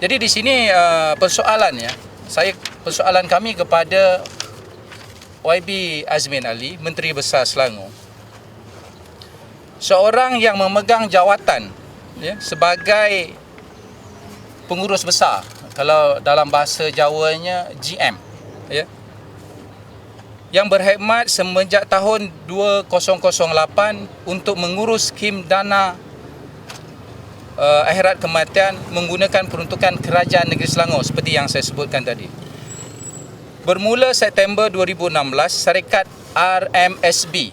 Jadi di sini uh, persoalan ya. Saya persoalan kami kepada YB Azmin Ali, Menteri Besar Selangor. Seorang yang memegang jawatan ya sebagai pengurus besar kalau dalam bahasa Jawanya GM ya yang berkhidmat semenjak tahun 2008 untuk mengurus skim dana uh, akhirat kematian menggunakan peruntukan kerajaan negeri Selangor seperti yang saya sebutkan tadi. Bermula September 2016, syarikat RMSB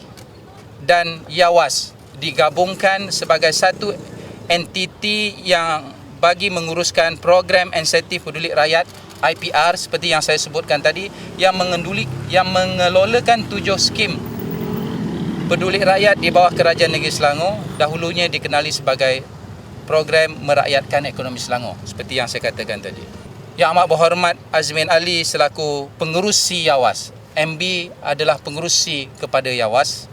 dan Yawas digabungkan sebagai satu entiti yang bagi menguruskan program insentif peduli rakyat IPR seperti yang saya sebutkan tadi yang mengenduli yang mengelolakan tujuh skim peduli rakyat di bawah kerajaan negeri Selangor dahulunya dikenali sebagai program merakyatkan ekonomi Selangor seperti yang saya katakan tadi. Yang amat berhormat Azmin Ali selaku pengerusi Yawas. MB adalah pengerusi kepada Yawas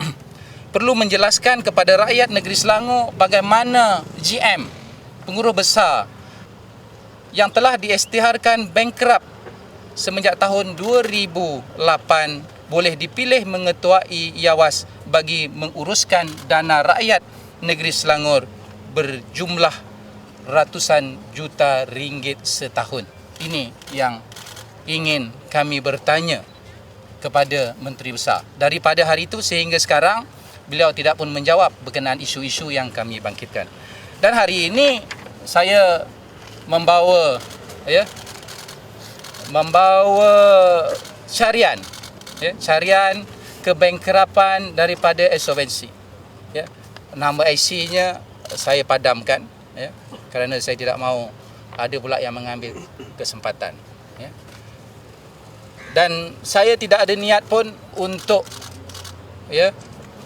perlu menjelaskan kepada rakyat negeri Selangor bagaimana GM pengurus besar yang telah diisytiharkan bankrupt semenjak tahun 2008 boleh dipilih mengetuai Yawas bagi menguruskan dana rakyat negeri Selangor berjumlah ratusan juta ringgit setahun. Ini yang ingin kami bertanya kepada Menteri Besar. Daripada hari itu sehingga sekarang beliau tidak pun menjawab berkenaan isu-isu yang kami bangkitkan. Dan hari ini saya membawa ya membawa carian ya carian kebankrapan daripada insolvensi nama IC-nya saya padamkan ya. Kerana saya tidak mahu ada pula yang mengambil kesempatan ya. Dan saya tidak ada niat pun untuk ya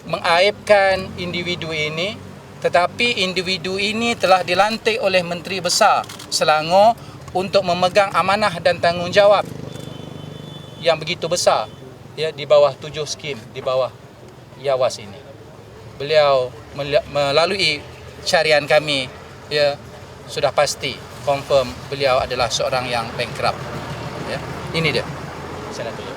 mengaibkan individu ini. Tetapi individu ini telah dilantik oleh Menteri Besar Selangor untuk memegang amanah dan tanggungjawab yang begitu besar ya di bawah tujuh skim di bawah Yawas ini. Beliau melalui carian kami ya sudah pasti confirm beliau adalah seorang yang bankrupt. Ya. Ini dia. Saya.